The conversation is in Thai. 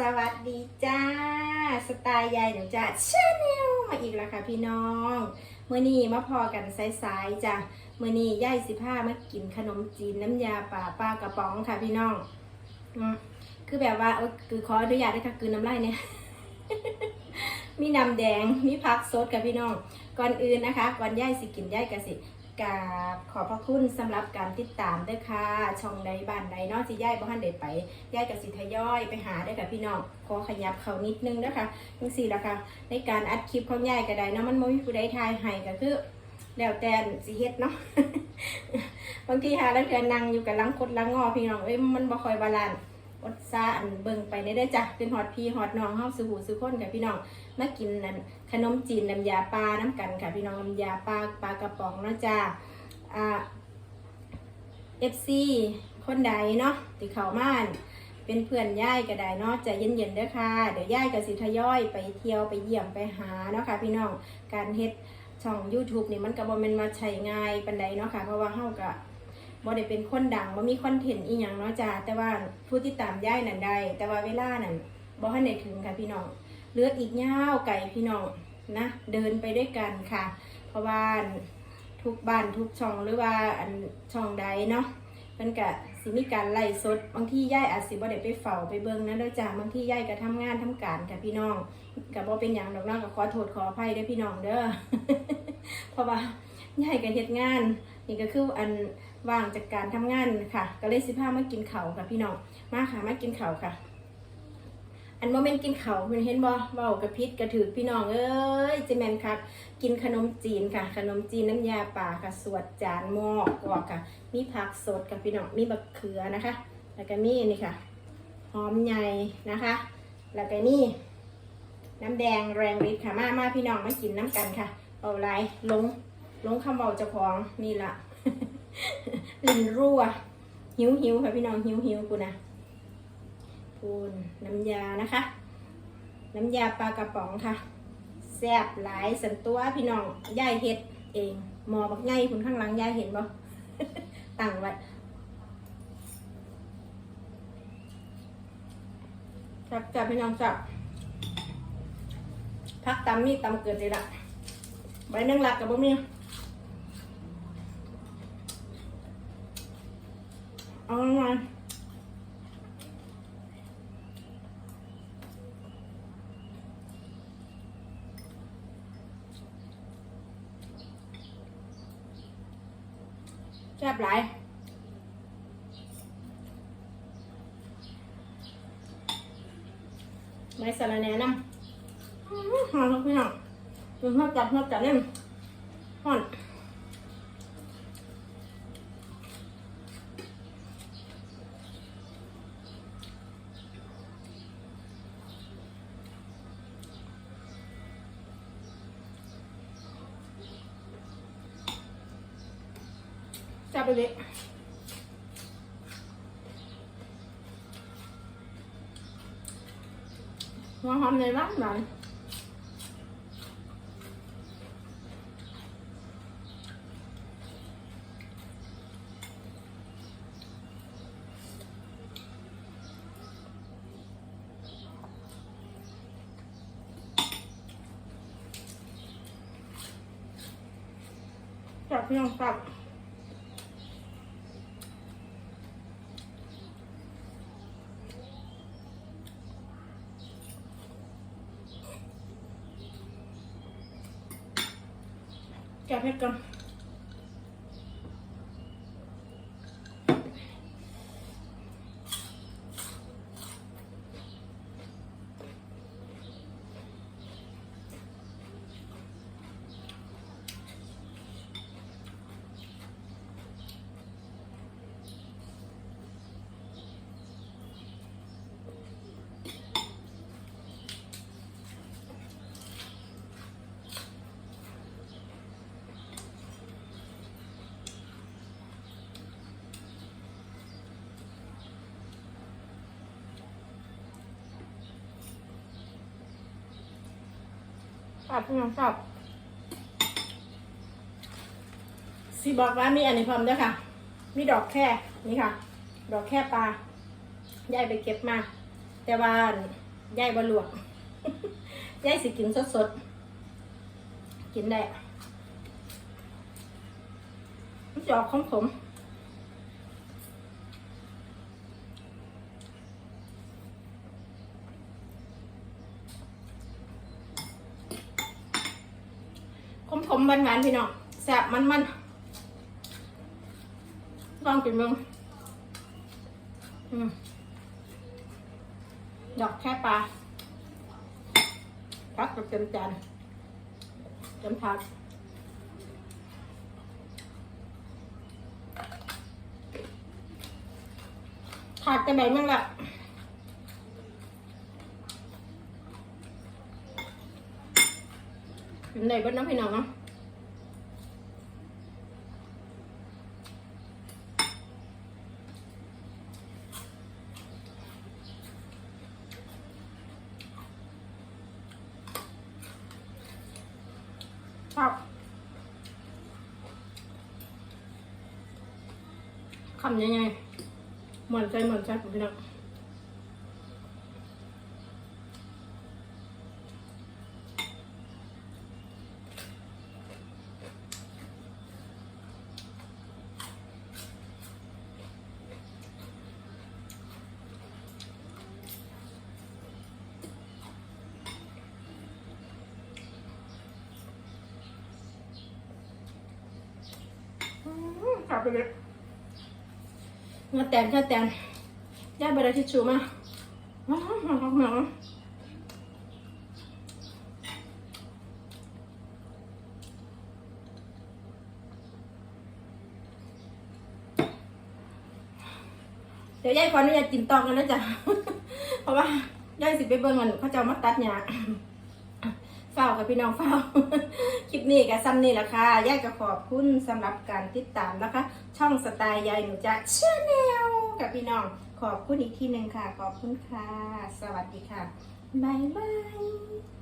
สวัสดีจ้า สไตล์ยายหนูจ้าชาแนลมาอีกแล้วค่ะพี่น้องเมื่อนี้มาพอกันสายๆจ้ะเมื่อนี้ยายสิผ้ามากินขนมจีนน้ำยาป่าปลากระป๋องค่ะพี่น้องอคือแบบว่าคือขออนุญาตด้วยค่ะคือน้ำลายเนี่ย มีน้ำแดงมีผักสดค่ะพี่น้อง ก่อนอื่นนะคะ ก่อนย่ายสิกินย่ายกะสิ กาบขอบพระคุณสำหรับการติดตามด้วยค่ะ ช่องใดบ้านใดนอกสิย่ายบ่ทันได้ไปย่ายกับสิทยอยไปหาได้อค่ะพี่น้องขอขยับเขานิดนึงนะคะจังสี่ละค่ะ ในการอัดคลิปของย่ายก็ได้นะมันบ่มีผู้ใดทายให้ก็คือแล้วแต่สิเฮ็ดเนาะบางทีหาแล้วเทือนั่งอยู่กับลังคดลังงอพี่น้องเอ้ยมันบ่ค่อยบาลานซ์ อดซาอันเบิ่งไปได้ได้อจ้ะเป็นฮอดพี่ฮอดน้องเฮาสู่หูสู่คนกับพี่น้องมากินนั่นขนมจีนน้ำยาปลาน้ำกันค่ะพี่น้องน้ำยาปลาปลากระป๋องเนาะจ้าอ่าเอฟซีคนใดเนาะติเขาม่านเป็นเพื่อนย่ายก็ได้เนาะใจเย็นๆเด้อค่ะ เดี๋ยวย่ายกับสิทยอยไปเที่ยวไปเยี่ยมไปหาเนาะค่ะพี่น้องการเฮ็ดช่อง YouTube นี่มันก็บ่แม่นมาใช้ง่ายปานใดเนาะค่ะเพราะว่าเฮาก็ บ่ได้เป็นคนดังบ่มีคอนเทนต์อีหยังเนาะจ้าแต่ว่าผู้ที่ตามย่ายนั่นได้แต่ว่าเวลานั่นบ่ทันได้ถึงค่ะพี่น้องเลือดอีกยาวไก่พี่น้องนะ เดินไปด้วยกันค่ะ เพราะว่าทุกบ้านทุกช่องหรือว่าอันช่องใดเนาะมันกะสิมีการไล่สด บางที่ย่ายอาจสิบ่ได้ไปเฝ้าไปเบิ่งนะเด้อจ้าบางที่ย่ายก็ทำงานทำการค่ะพี่น้องก็บ่เป็นหยังดอกเนาะก็ขอโทษขออภัยด้อพี่น้องเด้อเพราะว่าย่ายก็เฮ็ดงาน นี่ก็คืออัน ว่างจากการทำงานค่ะ ก็เลยสิพามากินเขาค่ะพี่น้องมาค่ะมากินเขาค่ะ อันโมเมนต์กินเขามันเห็นบ่เบากระพิษกระถือพี่น้องเอ้ยเจแมนครับกินขนมจีนค่ะ ขนมจีนน้ำยาป่าค่ะสวดจานหม้อกอค่ะ มีผักสดค่ะพี่น้องมีบักเขือนะคะ แล้วก็มีนี่ค่ะหอมใหญ่นะคะ แล้วก็นี่น้ำแดงแรงฤทธิ์ค่ะมามาพี่น้องมากินน้ำกันค่ะเอาไรลงลงคำเบาเจ้าของนี่ละ ลิ้นรั่ว หิวหิวค่ะพี่น้องหิวหิวกูนะปูนน้ำยานะคะ น้ำยาปลากระป๋องค่ะ แซ่บหลายสันตัวพี่น้องย่ายเฮ็ดเองหมอบักไงคุณข้างหลังย่ายเห็นบ่ตั้งไว้จับจับพี่น้องจับพักตำมีตำเกิดเลยละใบนึ่งหลักกับบ่มี เอาลงมาแซ่บหลายไม่สารแหน่น้ำหอมครับพี่น้องดูหอมจับหอมจับเนี่ยหอน จับไปเลยหัวหอมในร้านหน่อยจับเพี่น้องจับ แกะเผ็ดกั นจับพี่น้องจับสีบอกว่ามีอันนี้พร้อมด้วยค่ะ มีดอกแค่นี่ค่ะ ดอกแค่ปลายายไปเก็บมา แต่ว่ายายบลวกยายสิกินสดๆกินได้มันจะออกขมขมข มขมๆหวานหวานๆพี่น้องแซ่บมันมันๆลองกินเบ้างอดอกแค่ปลาพักกับเต็มจานเต็มถาดถาดจะไหนมั่งล่ะไหนบ้างน้องพี่น้องเนาะ อบคำยังไงเหมือนใจเหมือนใจผมพี่น้องอืม กลับไปเลยเงาแตนแค่แตนย่าบไดทิชชูมาว้าวหอมหอมเดี๋ยวยายขออนุญาตกินตองกันนะจ๊ะ เพราะว่ายายสิไปเบิ่งมันเขาจะมาตัดหญ้าเฝ้ากับพี่น้องเฝ้า คลิปนี้กับซ้ำนี่แหละค่ะยายก็ขอบคุณสำหรับการติดตามนะคะ ช่องสไตล์ยายหนูจะชาแนลกับพี่น้อง ขอบคุณอีกทีหนึ่งค่ะ ขอบคุณค่ะ สวัสดีค่ะ บ๊ายบาย